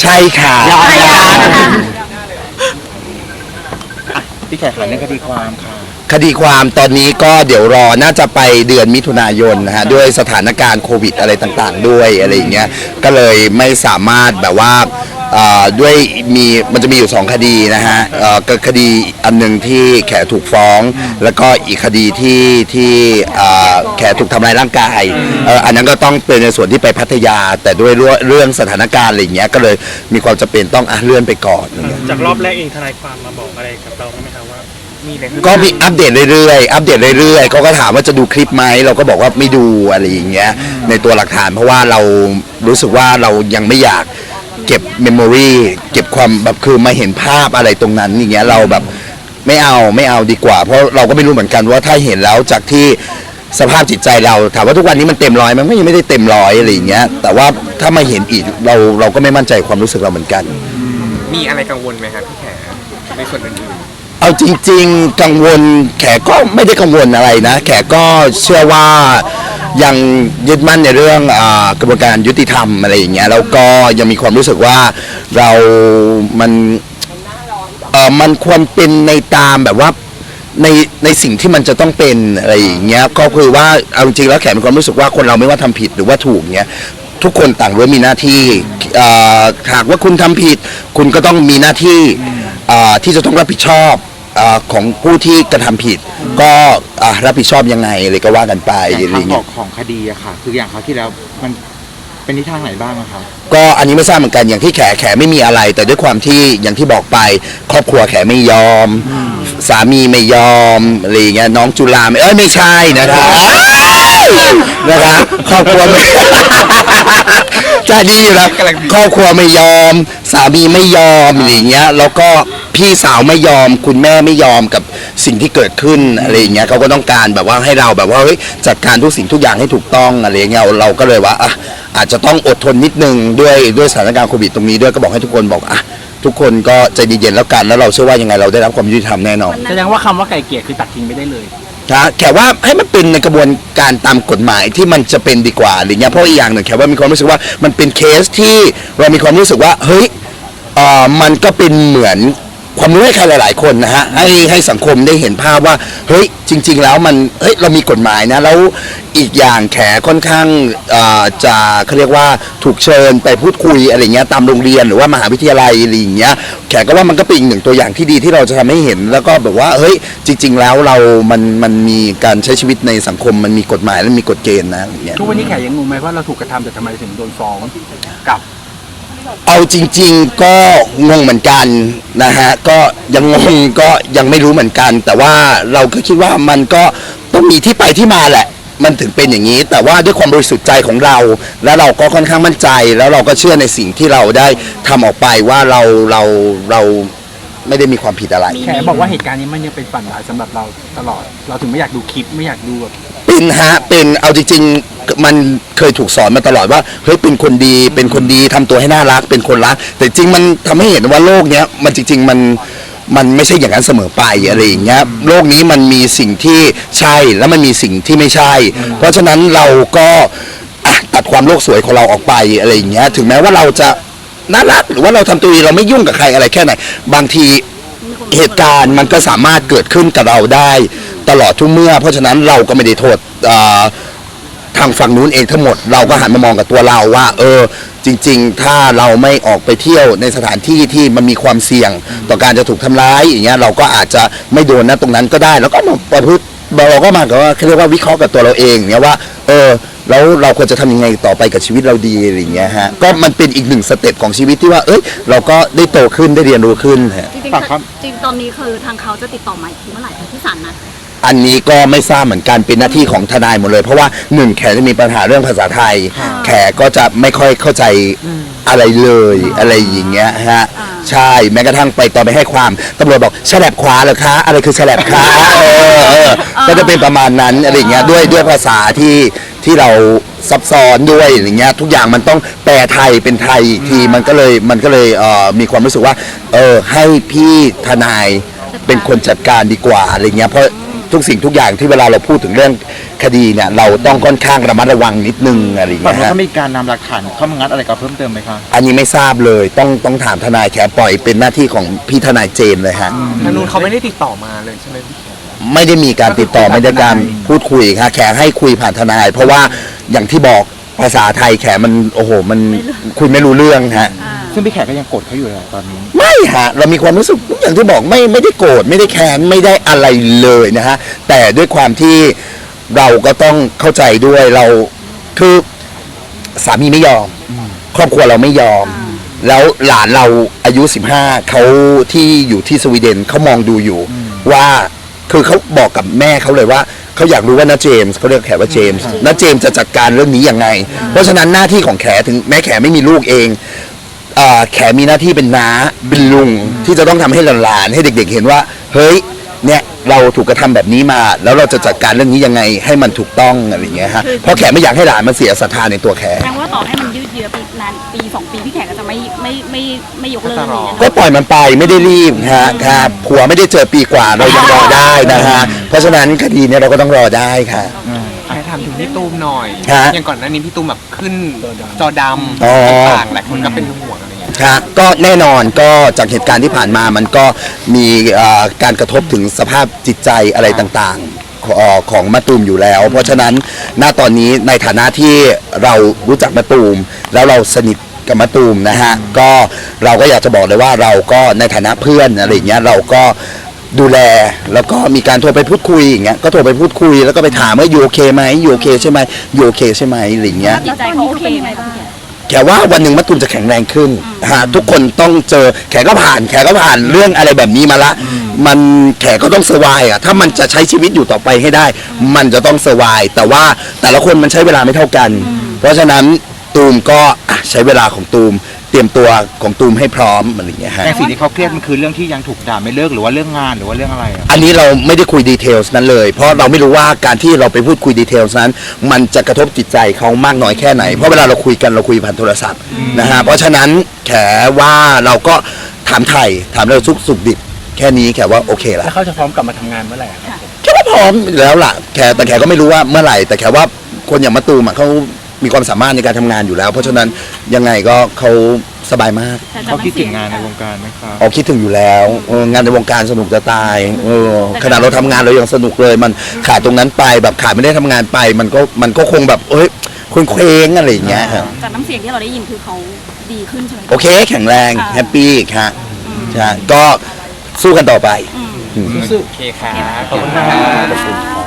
ใช่ค่ะพี่แขกขายเรื่องคดีความค่ะ คดีความตอนนี้ก็เดี๋ยวรอน่าจะไปเดือนมิถุนายนนะฮะด้วยสถานการณ์โควิดอะไรต่างๆ ด้วยอะไรอย่างเงี้ยก็เลยไม่สามารถแบบว่าเอ่อด้วยมีมันจะมีอยู่สองคดีนะฮะเอ่อก็คดีอันหนึ่งที่แขถูกฟ้อง แล้วก็อีกคดีที่ที่เอ่อแขถูกทำลายร่างกายเอ่ออันนั้นก็ต้องเป็นในส่วนที่ไปพัทยา แต่ด้วยเรื่องสถานการณ์อะไรอย่างเงี้ยก็เลยมีความจำเป็นต้องอะเลื่อนไปก่อนจากรอบแรกเองทนายความมาบอกอะไรกับเราไหมครับว่ามีอะไรขึ้นก็มีอัปเดตเรื่อยๆ อัปเดตเรื่อยๆเขาก็ถามว่าจะดูคลิปไหม เราก็บอกว่าไม่ดูอะไรอย่างเงี้ย ในตัวหลักฐานเพราะว่าเรารู้สึกว่าเรายังไม่อยาก เก็บเมมโมรีเก็บความแบบคือมาเห็นภาพอะไรตรงนั้นอย่างเงี้ยเราแบบไม่เอาไม่เอาดีกว่า เพราะเราก็ไม่รู้เหมือนกันว่าถ้าเห็นแล้วจากที่สภาพจิตใจเราถามว่าทุกวันนี้มันเต็มร้อยมันก็ยังไม่ได้เต็มร้อยอะไรอย่างเงี้ย แต่ว่าถ้ามาเห็นอีกเราเราก็ไม่มั่นใจความรู้สึกเราเหมือนกัน มีอะไรกังวลไหมครับพี่แขในส่วนอื่นเอาจริง ๆ กังวลแขกก็ไม่ได้กังวลอะไรนะ แขกก็เชื่อว่า ยังยึดมั่นในเรื่องอากระบวนการยุติธรรมอะไรอย่างเงี้ยแล้วก็ยังมีความรู้สึกว่าเรามันเออมันควรเป็นในตามแบบว่าในในสิ่งที่มันจะต้องเป็นอะไรอย่างเงี้ยก็คือว่าเอาจริงๆแล้วแขกมีความรู้สึกว่าคนเราไม่ว่าทำผิดหรือว่าถูกเงี้ยทุกคนต่างล้วนมีหน้าที่เอ่อหากว่าคุณทำผิด คุณก็ต้องมีหน้าที่เอ่อที่จะต้องรับผิดชอบ เออของผู้ที่กระทำผิด ก็อะรับผิดชอบยังไงอะไรก็ว่ากันไปแต่อะไรทางอเงี้อย กของคดีอะค่ะ คืออย่างคราวที่แล้วมันเป็นทิศทางไหนบ้างอะครับก็อันนี้ไม่ทราบเหมือนกันอย่างที่แขแขไม่มีอะไร แต่ด้วยความที่อย่างที่บอกไป ครอบครัวแขไม่ยอม สามีไม่ยอมอะไรอย่างเงี้ยน้องจุฬาไม่เอ้ยไม่ใช่นะครับนะครับครอบครัวไม่ จะดีอยู่แล้วครอบครัวไม่ยอม สามีไม่ยอมอะไรอย่างเงี้ย แล้วก็ พี่สาวไม่ยอม คุณแม่ไม่ยอมกับสิ่งที่เกิดขึ้นอะไรอย่างเงี้ยเขาก็ต้องการแบบว่าให้เราแบบว่าเฮ้ยจัดการทุกสิ่งทุกอย่างให้ถูกต้องอะไรอย่างเงี้ยเราก็เลยว่าอะอาจจะต้องอดทนนิดนึงด้วยด้วยสถานการณ์โควิดตรงนี้ด้วยก็บอกให้ทุกคนบอกอะทุกคนก็ใจเย็นๆแล้วกันแล้วเราเชื่อว่ายังไงเราได้รับความยุติธรรมแน่นอนแสดงว่าคำว่าไก่เกลี่ยคือตัดทิ้งไม่ได้เลยนะแขกว่าให้มันเป็นในกระบวนการตามกฎหมายที่มันจะเป็นดีกว่าอะไรเงี้ยเพราะอีกอย่างหนึ่งแขกว่ามีความรู้สึกว่ามันเป็นเคสที่เรามีความรู้สึกว่าเฮ้ยเอ่อมันก็เป็นเหมือน ความรู้ให้ใครหลาย ๆ คนนะฮะให้ให้สังคมได้เห็นภาพว่าเฮ้ยจริง ๆ แล้วมันเฮ้ยเรามีกฎหมายนะ แล้วอีกอย่างแขค่อนข้างเอ่อจะเขาเรียกว่าถูกเชิญไปพูดคุยอะไรเงี้ยตามโรงเรียนหรือว่ามหาวิทยาลัยอะไรอย่างเงี้ยแขกก็ว่ามันก็เป็นอีกหนึ่งตัวอย่างที่ดีที่เราจะทำให้เห็น แล้วก็แบบว่าเฮ้ยจริง ๆ แล้วเรามันมันมีการใช้ชีวิตในสังคมมันมีกฎหมายและมีกฎเกณฑ์นะอย่างเงี้ย ทุกวันนี้แขกยังงงไหมว่าเราถูกกระทำแต่ทำไมถึงโดนฟ้องกับ เอาจริง ๆก็งงเหมือนกันนะฮะก็ยังงงก็ยังไม่รู้เหมือนกัน แต่ว่าเราก็คิดว่ามันก็ต้องมีที่ไปที่มาแหละ มันถึงเป็นอย่างนี้ แต่ว่าด้วยความบริสุทธิ์ใจของเรา แล้วเราก็ค่อนข้างมั่นใจ แล้วเราก็เชื่อในสิ่งที่เราได้ทำออกไปว่าเราเราเรา ไม่ได้มีความผิดอะไร แขกบอกว่าเหตุการณ์นี้มันยังเป็นฝันร้ายสำหรับเราตลอด เราถึงไม่อยากดูคลิปไม่อยากดูแบบเป็นฮะเป็นเอาจริงๆมันเคยถูกสอนมาตลอดว่าเฮ้ยเป็นคนดีเป็นคนดีทำตัวให้น่ารักเป็นคนรัก แต่จริงมันทำให้เห็นว่าโลกเนี้ยมันจริง ๆมันมันไม่ใช่อย่างนั้นเสมอไปอะไรอย่างเงี้ยโลกนี้มันมีสิ่งที่ใช่แล้วมันมีสิ่งที่ไม่ใช่ เพราะฉะนั้นเราก็อะตัดความโลกสวยของเราออกไปอะไรอย่างเงี้ยถึงแม้ว่าเราจะ น่ารักหรือว่าเราทำตัวดีเราไม่ยุ่งกับใครอะไรแค่ไหน บางทีเหตุการณ์มันก็สามารถเกิดขึ้นกับเราได้ตลอดทุกเมื่อ เพราะฉะนั้นเราก็ไม่ได้โทษเอ่อทางฝั่งนู้นเองทั้งหมดเราก็หันมามองกับตัวเราว่า เออ จริง ๆ ถ้าเราไม่ออกไปเที่ยวในสถานที่ที่มันมีความเสี่ยงต่อการจะถูกทำร้ายอย่างเงี้ยเราก็อาจจะไม่โดนนะตรงนั้นก็ได้ แล้วก็มาประพฤติเราก็มากับว่าเขาเรียกว่าวิเคราะห์กับตัวเราเองเนี่ยว่า เออ แล้วเราควรจะทำยังไงต่อไปกับชีวิตเราดีอะไรอย่างเงี้ยฮะก็มันเป็นอีกหนึ่งสเต็ปของชีวิตที่ว่าเอ้ยเราก็ได้โตขึ้นได้เรียนรู้ขึ้นฮะ จริงฝากครับๆจริงๆตอนนี้คือทางเขาจะติดต่อมาอีกทีเมื่อไหร่ที่ศาลนัด อันนี้ก็ไม่ทราบเหมือนกันเป็นหน้าที่ของทนายหมดเลย เพราะว่าหนึ่งแขจะมีปัญหาเรื่องภาษาไทย แขก็จะไม่ค่อยเข้าใจอะไรเลยอะไรอย่างเงี้ยฮะใช่แม้กระทั่งไปตอนไปให้ความตำรวจบอกฉลับขวาเหรอคะอะไรคือฉลับขาเออเออก็จะเป็นประมาณนั้นอะไรอย่างเงี้ยด้วยด้วยภาษาที่ที่เราซับซ้อนด้วยอย่างเงี้ยทุกอย่างมันต้องแปลไทยเป็นไทยอีกทีมันก็เลยมันก็เลยเอ่อมีความรู้สึกว่าเออให้พี่ทนายเป็นคนจัดการดีกว่าอะไรเงี้ยเพราะ ทุกสิ่งทุกอย่างที่เวลาเราพูดถึงเรื่องคดีเนี่ยเราต้องค่อนข้างระมัดระวังนิดนึงอะไรอย่างฝั่งเงี้ยนู้นฮะ เขามีการนำหลักฐานเข้ามางัดอะไรกับเพิ่มเติมไหมคะ อันนี้ไม่ทราบเลยต้องต้องถามทนายแขปล่อยเป็นหน้าที่ของพี่ทนายเจนเลยฮะทางนู้นเขาไม่ได้ติดต่อมาเลยใช่ไหมพี่แขไม่ได้มีการติดต่อไม่ได้การพูดคุยค่ะแขให้คุยผ่านทนาย เพราะว่าอย่างที่บอกภาษาไทยแขมันโอ้โหมันคุยไม่รู้เรื่องฮะ ซึ่งพี่แขกก็ยังโกรธเขาอยู่เลยตอนนี้ ไม่ฮะเรามีความรู้สึกอย่างที่บอกไม่ไม่ได้โกรธไม่ได้แค้นไม่ได้อะไรเลยนะฮะแต่ด้วยความที่เราก็ต้องเข้าใจด้วยเราคือสามีไม่ยอม ครอบครัวเราไม่ยอม แล้วหลานเราอายุ 15เขาที่อยู่ที่สวีเดนเขามองดูอยู่ ว่าคือเขาบอกกับแม่เขาเลยว่าเขาอยากรู้ว่าน้าเจมส์เขาเรียกแขว่าเจมส์น้าเจมส์จะจัดการเรื่องนี้ยังไง เพราะฉะนั้นหน้าที่ของแขถึงแม้แขไม่มีลูกเอง อ่าแขมีหน้าที่เป็นน้าเป็นลุงที่จะต้องทำให้หลานๆให้เด็ก ๆ เห็นว่า เฮ้ยเนี่ยเราถูกกระทำแบบนี้มา แล้วเราจะจัดการเรื่องนี้ยังไงให้มันถูกต้องอะไรอย่างเงี้ยฮะเพราะแขไม่อยากให้หลานมันเสียศรัทธาในตัวแข แสดงว่าต่อให้มันยืดเยื้อปีนานปีสองปีพี่แขกก็จะไม่ไม่ไม่ไม่ยกเลิกเลยก็ปล่อยมันไปไม่ได้รีบฮะครับผัวไม่ได้เจอปีกว่าเรายังรอได้นะฮะเพราะฉะนั้นคดีเนี่ยเราก็ต้องรอได้ค่ะแค่ถามถึงพี่ตูมหน่อย ฮะอย่างก่อนหน้านี้พี่ตูมแบบขึ้นจอดอ๋อำต่างๆหลายคนก็เป็นห่วง ครับก็แน่นอนก็จากเหตุการณ์ที่ผ่านมามันก็มีเอ่อการกระทบถึงสภาพจิตใจอะไรต่างๆของเอ่อของมะตูมอยู่แล้ว เพราะฉะนั้นณตอนนี้ในฐานะที่เรารู้จักมะตูม แล้วเราสนิทกับมะตูมนะฮะก็เราก็อยากจะบอกเลยว่าเราก็ในฐานะเพื่อนอะไรอย่างเงี้ยเราก็ดูแลแล้วก็มีการโทรไปพูดคุยอย่างเงี้ยก็โทรไปพูดคุยแล้วก็ไปถามว่าอยู่โอเคไหมอยู่โอเคใช่ไหมอยู่โอเคใช่ไหมอะไรอย่างเงี้ย จิตใจเขาโอเคไหมคะพี่ แขกแขว่าวันหนึ่งมะตูมจะแข็งแรงขึ้นฮะทุกคนต้องเจอแขก็ผ่านแขก็ผ่านเรื่องอะไรแบบนี้มาละ มันแขก็ต้องเซอร์ไวอะถ้ามันจะใช้ชีวิตอยู่ต่อไปให้ได้ มันจะต้องเซอร์ไวแต่ว่าแต่ละคนมันใช้เวลาไม่เท่ากัน เพราะฉะนั้นตูมก็อะ ใช้เวลาของตูม เตรียมตัวของตูมให้พร้อมอะไรอย่างเงี้ยฮะ แต่สิ่งที่เขาเครียดมันคือเรื่องที่ยังถูกด่าไม่เลิกหรือว่าเรื่องงานหรือว่าเรื่องอะไรอะอันนี้เราไม่ได้คุยดีเทลส์นั้นเลย เพราะเราไม่รู้ว่าการที่เราไปพูดคุยดีเทลส์นั้น มันจะกระทบจิตใจเขามากน้อยแค่ไหน เพราะเวลาเราคุยกันเราคุยผ่านโทรศัพท์นะฮะเพราะฉะนั้นแขว่าเราก็ถามไทยถามเราทุกสุขดิบแค่นี้แขว่าโอเคละ แล้วเขาจะพร้อมกลับมาทำงานเมื่อไหร่อะครับ แค่ว่าพร้อมอยู่แล้วล่ะแขแต่แขก็ไม่รู้ว่าเมื่อไหร่ แต่แขว่าคนอย่างมะตูมอะเขา มีความสามารถในการทำงานอยู่แล้ว เพราะฉะนั้นยังไงก็เขาสบายมาก แต่จะเขาไม่คิดเสีถึยงงานในวงการไหมครับ ออกคิดถึงอยู่แล้วเอองานในวงการสนุกจะตายเออขนาดเราทำงานเรายังสนุกเลย มันขาดตรงนั้นไปแบบขาดไม่ได้ทำงานไป มันก็มันก็คงแบบเอ้ยคนเคว้งอะไรอย่างเงี้ยครับจากน้ำเสียงที่เราได้ยินคือเขาดีขึ้นใช่ไหมโอเค แข็งแรงค่ะ แฮปปี้ค่ะใช่ก็สู้กันต่อไป อืมโอเคครับ ขอบคุณครับ